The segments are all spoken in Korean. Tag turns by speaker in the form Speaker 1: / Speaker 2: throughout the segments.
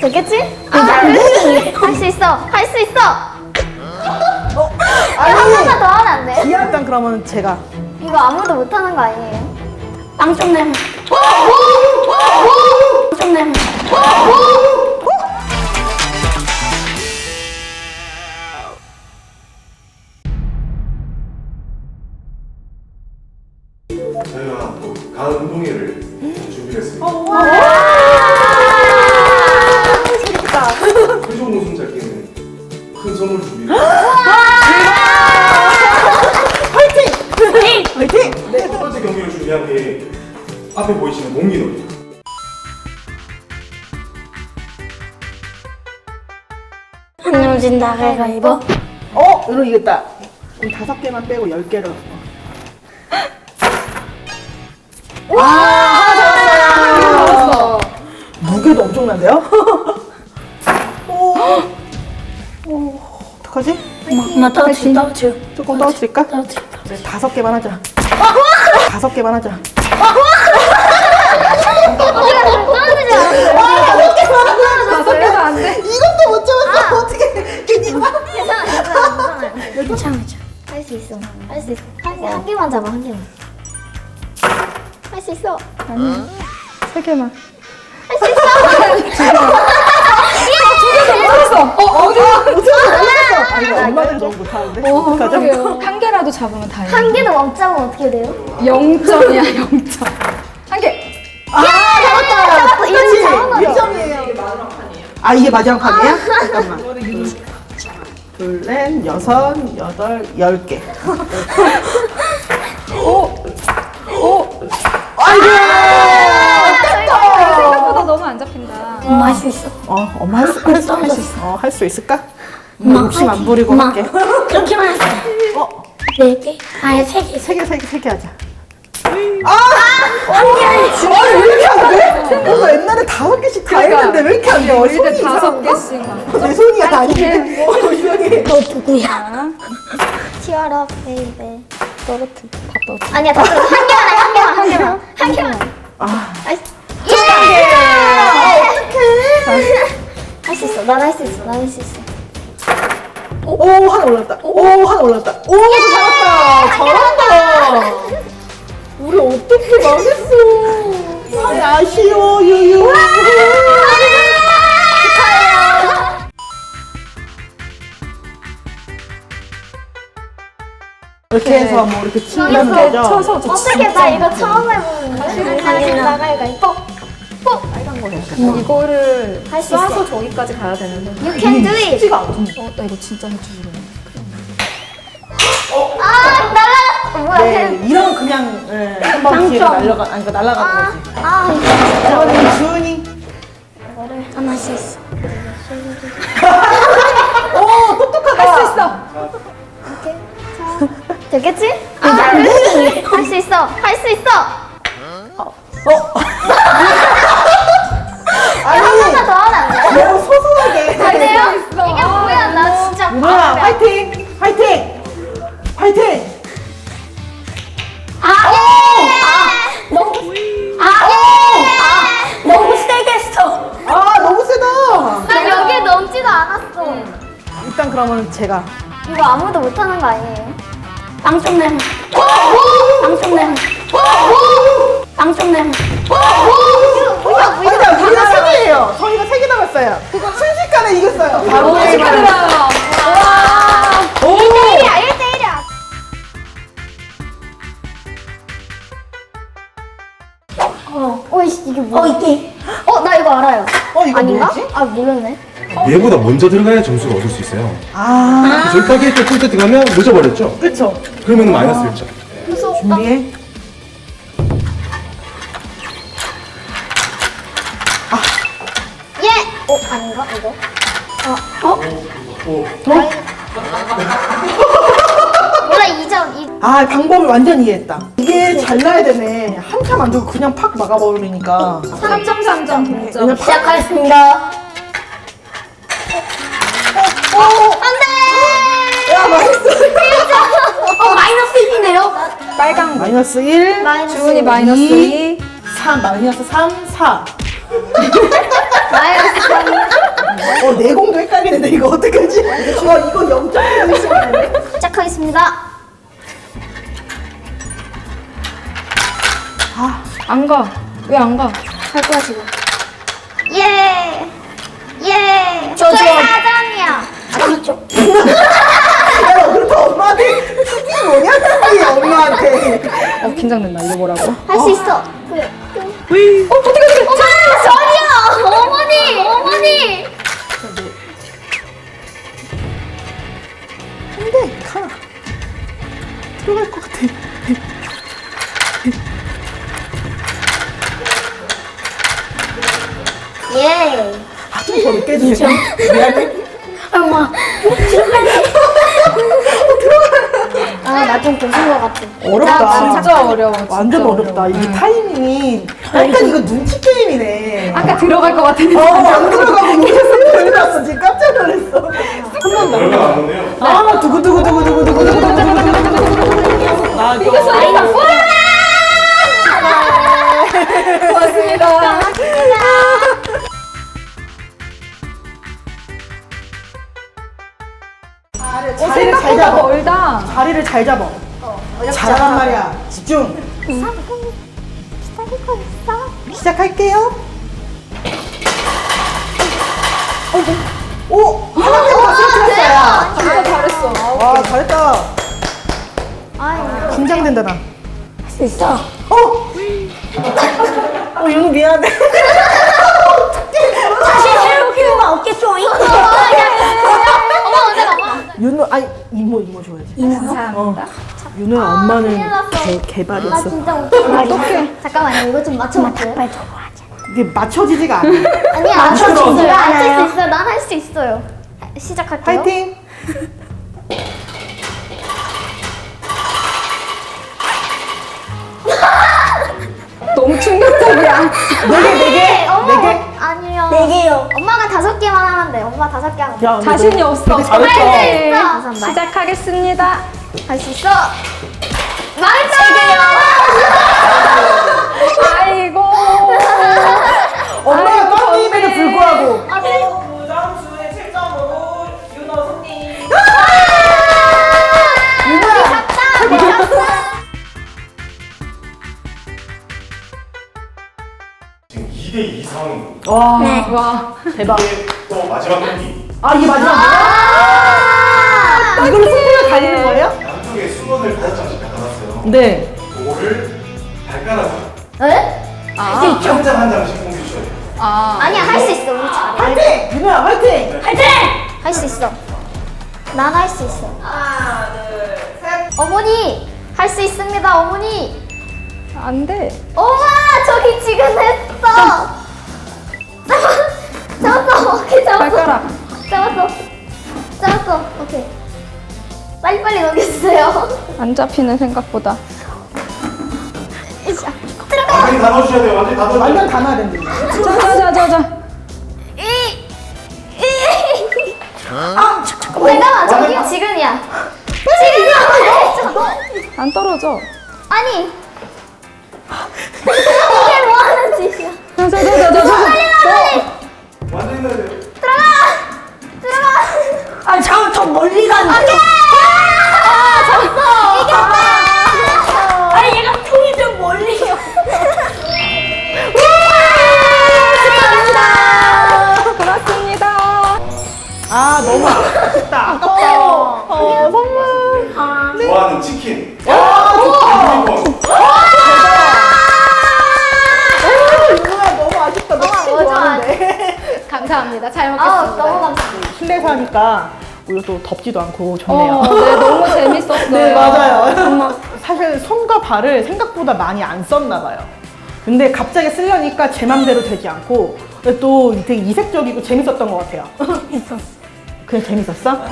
Speaker 1: 되겠지? 할 수 있어. 할 수 있어. 한 번만 더 하면 안 돼?
Speaker 2: 일단 그러면 제가
Speaker 1: 이거 아무도 못 하는 거 아니에요? 빵좀 내면. 좀 내면.
Speaker 3: 저희가 또 가을 운동회를 준비했습니다.
Speaker 1: 재
Speaker 3: 앞에 보이시는 공기놀이.
Speaker 1: 안 진다 가위바위보.
Speaker 2: 어? 이거 이겼다. 그럼 다섯 개만 빼고 열 개로. 와! 하나 잡았어요. 무게도 엄청난데요? 오. 오. 어떡하지?
Speaker 1: 엄마 떨어지 떨어지.
Speaker 2: 조금 떨어뜨릴까? 네, 다섯 개만 하자. 다섯 개만 하자.
Speaker 1: 떨어지지 않았어요.
Speaker 2: 다섯 개도 안 돼. 이것도 못 잡았어. 어떻게? 괜찮아.
Speaker 1: 괜찮아 괜찮아 괜찮아. 괜찮아. 할 수 있어. 할 수 있어. 한, 개, 한 개만 잡아 한 개만. 할 수 있어.
Speaker 2: 세 개만.
Speaker 1: 할 수 있어.
Speaker 2: 아, 이거 엄마들 너무 못하는데. 어떡하죠?
Speaker 4: 한 개라도 잡으면 다행이야.
Speaker 1: 한 개도 못 잡으면 어떻게 돼요?
Speaker 4: 0점이야, 0점. 한 개.
Speaker 1: 아, 잡았다. 잡았다. 이거
Speaker 2: 그렇지.
Speaker 1: 잡았다.
Speaker 2: 1점이에요. 아, 이게 마지막 판이야? 잠깐만. 둘, 넷, 여섯, 여덟, 열 개.
Speaker 4: 오!
Speaker 2: 아이고!
Speaker 4: 생각보다 너무 안 잡힌다.
Speaker 1: 엄마 할 수 있어.
Speaker 2: 어, 엄마 할 수, 할 수, 할수 있어. 어, 할 수 있을까? 엄마 욕심 안 부리고
Speaker 1: 엄마.
Speaker 2: 할게.
Speaker 1: 그렇게만 했어.
Speaker 2: 어,
Speaker 1: 네 개? 아니 세 개.
Speaker 2: 세 개, 세 개, 세 개 하자. 아! 진짜 왜 했는데 왜 이렇게 안 돼? 어,
Speaker 4: 우리
Speaker 2: 손이
Speaker 4: 때 다섯
Speaker 2: 이상한가?
Speaker 4: 개씩.
Speaker 2: 내 손이 아니네. 어, 이상해.
Speaker 1: 너 누구야? 치워라 베이베. 떨어뜨. 다 떨어뜨. 아니야 다 떨어뜨. 한 개만 해. 한 개만 한 개만 한 개만.
Speaker 2: 아,
Speaker 1: 아이, 할수 있어. 난 할 수 있어. 난 할 수 있어.
Speaker 2: 오, 하나 올랐다. 오, 하나 올랐다. 오, 잘했다. 잘한다. 우리 어떻게 망했어? 아, 아쉬워, 유유. 이렇게 해서 뭐 이렇게 친다는 거죠?
Speaker 4: 쳐서
Speaker 1: 어떻게 나 이거 처음 해보는데? 아니 나가요 가위바위보.
Speaker 4: 이거를. 쏴서 저기까지 가야 되는데.
Speaker 1: You can do it.
Speaker 2: 쉽지가 않아.
Speaker 4: 어, 나 이거 진짜 해주시려.
Speaker 1: 뭐야?
Speaker 2: 네, 이런 그냥 예, 한번 뒤로 날려가, 아니, 그러니까 날아가는 거지.
Speaker 1: 아 이거
Speaker 2: 이거는 주은이.
Speaker 1: 이거를 하나 수 있어.
Speaker 2: 오, 똑똑하다.
Speaker 4: 할 수 있어.
Speaker 1: 오케이. 자, 되겠지? 아, 할수 있어. 할 수 있어.
Speaker 2: 어? 아 일단 그러면 제가
Speaker 1: 이거 아무도 못하는 거 아니에요? 빵좀 내면. 빵좀 내면. 빵좀 내면. 뭐야?
Speaker 2: 아니다 우리가 세 개예요. 저희가 세 개 남았어요. 순식간에 이겼어요. 바로
Speaker 4: 축하드려요.
Speaker 2: 오!
Speaker 1: 1대1이야 1대1이야. 어, 어이씨 이게 뭐야? 어 이게. 어 나 이거 알아요.
Speaker 2: 어 이거
Speaker 1: 아닌가?
Speaker 2: 뭐지?
Speaker 1: 아 몰랐네.
Speaker 3: 얘보다 먼저 들어가야 점수를 얻을 수 있어요.
Speaker 2: 아
Speaker 3: 했을 때 꿀때 들어가면 늦어버렸죠?
Speaker 2: 그쵸.
Speaker 3: 그러면 마이너스 1점.
Speaker 1: 무서웠다.
Speaker 2: 준비해.
Speaker 1: 예. 어 아닌가 이거? 어? 어?
Speaker 3: 오,
Speaker 1: 몰라 2점 2.
Speaker 2: 아 방법을 완전 이해했다. 이게 잘라야 되네. 한참 안 두고 그냥 팍 막아버리니까.
Speaker 4: 3점, 3점 동점.
Speaker 2: 팍.
Speaker 1: 시작하겠습니다.
Speaker 2: 어,
Speaker 1: 안돼.
Speaker 2: 야 맛있어.
Speaker 1: 어 마이너스 1이네요.
Speaker 4: 빨강
Speaker 2: 마이너스 1.
Speaker 1: 마이너스
Speaker 4: 주은이 마이너스 2.
Speaker 2: 3 마이너스 3 4.
Speaker 1: 마이너스
Speaker 2: 어, 내공도 헷갈리는데 이거 어떡하지? 어, 이거 0.1 시간인데.
Speaker 1: 시작하겠습니다.
Speaker 4: 안 가. 왜 안 가?
Speaker 1: 할 거야 지금. 예. 예.
Speaker 2: 저, 저.
Speaker 1: 사장이야. 아 그렇죠.
Speaker 2: 야, 그렇다 엄마한테 툭이 뭐냐? 툭이 엄마한테.
Speaker 4: 어, 긴장된다. 이거 뭐라고?
Speaker 1: 할 수 있어. 그, 그. 어, 어떻게 어떻게? 어머, 저리요. 어머니, 어머니.
Speaker 2: 안 돼, 가. 들어갈 것 같아.
Speaker 1: 예.
Speaker 2: 아, 좀더 늦게 해주세요. 미안해.
Speaker 1: 엄마. 아, 나 좀 고순 것 같아.
Speaker 2: 어렵다.
Speaker 1: 나
Speaker 4: 진짜 어려워. 진짜
Speaker 2: 완전 어렵다.
Speaker 4: 어려워.
Speaker 2: 이게 타이밍이. 약간 이거 눈치 게임이네.
Speaker 4: 아까 들어갈 것 같은데.
Speaker 2: 어, 안 들어가고 못했어.
Speaker 4: 다.
Speaker 2: 자리를 잘 잡아. 잘하란 말이야. 집중.
Speaker 1: 기다리고 있어.
Speaker 2: 시작할게요. 오! 하나 빼고 다 스위치했어요.
Speaker 4: 진짜 잘했어.
Speaker 2: 와, 잘했다. 긴장된다, 나.
Speaker 1: 할수 있어.
Speaker 2: 어! 어, 윤우 미안해.
Speaker 1: 다시 해볼 필요가 없겠죠. 어머, 언제 가?
Speaker 2: 윤우, 아니, 이모, 이모 줘야지.
Speaker 4: 감사합니다.
Speaker 2: 윤우는
Speaker 1: 큰일
Speaker 2: 엄마는
Speaker 1: 났어.
Speaker 2: 개,
Speaker 1: 나
Speaker 2: 개발이었어.
Speaker 1: 진짜 웃겨. 어떡해. 잠깐만요. 이거 좀 맞춰볼게요.
Speaker 2: 이게 맞춰지지가 않아.
Speaker 1: 아니야.
Speaker 2: 맞춰지지가
Speaker 1: 할수 있어요. 난 할 수 있어요. 시작할게요.
Speaker 2: 파이팅!
Speaker 4: 너무 충격적이야.
Speaker 2: 네 개, 네 개?
Speaker 1: 어머,
Speaker 2: 네 개?
Speaker 1: 네 개요. 엄마가 다섯 개만 하면 돼. 엄마 다섯 개 하면 돼.
Speaker 2: 야, 근데
Speaker 4: 자신이
Speaker 2: 너
Speaker 4: 없어. 네.
Speaker 1: 감사합니다.
Speaker 4: 시작하겠습니다.
Speaker 1: 할 수 있어. 말했잖아요.
Speaker 4: 아이고.
Speaker 2: 엄마가
Speaker 3: 2대2 상황입니다.
Speaker 2: 와,
Speaker 1: 네.
Speaker 4: 와.
Speaker 2: 대박.
Speaker 3: 이게 또 마지막 경기.
Speaker 2: 아, 이게 마지막이야?
Speaker 1: 아!
Speaker 2: 이걸로 승부가 갈리는 거예요?
Speaker 3: 양쪽에 수건을 다섯 장씩 갖다 놨어요.
Speaker 2: 네.
Speaker 3: 그거를 발가락으로
Speaker 1: 에?
Speaker 4: 아.
Speaker 3: 한 장 한 장씩 공개주셔야 돼요.
Speaker 4: 아.
Speaker 1: 아니야, 할 수 있어. 우리 잘해.
Speaker 2: 화이팅! 윤우야, 화이팅!
Speaker 1: 할 수 있어. 난 할 수 있어.
Speaker 5: 하나, 둘, 셋.
Speaker 1: 어머니, 할 수 있습니다, 어머니.
Speaker 4: 안 돼.
Speaker 1: 엄마, 저기 지금 했어. 잡았- 잡았어. 오케이, 잡았어.
Speaker 4: 발가락.
Speaker 1: 잡았어. 잡았어. 오케이. 빨리 빨리 넘겨주세요.
Speaker 4: 안 잡히는 생각보다.
Speaker 1: 이샤. 들어가.
Speaker 3: 완전히 다 넣어주셔야 돼요. 완전히 다 넣어주셔야
Speaker 2: 완전
Speaker 3: 돼요.
Speaker 2: 다 넣어야 된다.
Speaker 4: 자자자자자.
Speaker 1: 이. 이. 아, 잠깐만. 저기 지금이야. 지금이야.
Speaker 4: 안 떨어져.
Speaker 1: 아니. 이게 뭐 하는 짓이야.
Speaker 4: 자, 자, 자, 자, 자,
Speaker 3: 자.
Speaker 2: 들어가.
Speaker 1: 들어가. 아, 잠깐 멀리 간다.
Speaker 4: 오케이.
Speaker 2: 아,
Speaker 1: 졌어.
Speaker 2: 이겼다.
Speaker 4: 감사합니다. 잘
Speaker 1: 아,
Speaker 4: 먹겠습니다.
Speaker 1: 너무 감사합니다.
Speaker 2: 실내에서 하니까 오히려 또 덥지도 않고 좋네요.
Speaker 4: 어, 네, 너무 재밌었어요.
Speaker 2: 네, 맞아요. 사실 손과 발을 생각보다 많이 안 썼나 봐요. 근데 갑자기 쓰려니까 제 맘대로 되지 않고 또 되게 이색적이고 재밌었던 것 같아요. 그냥 재밌었어?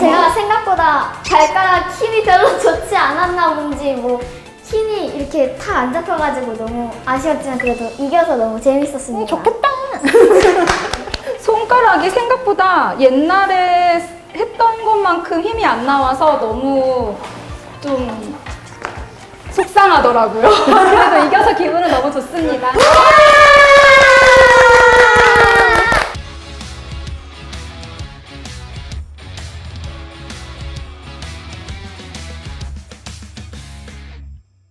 Speaker 1: 제가 생각보다 발가락 힘이 별로 좋지 않았나 본지 뭐 힘이 이렇게 탁 안 잡혀가지고 너무 아쉬웠지만 그래도 이겨서 너무 재밌었습니다. 좋겠다.
Speaker 4: 손가락이 생각보다 옛날에 했던 것만큼 힘이 안 나와서 너무 좀 속상하더라고요. 그래도 이겨서 기분은 너무 좋습니다.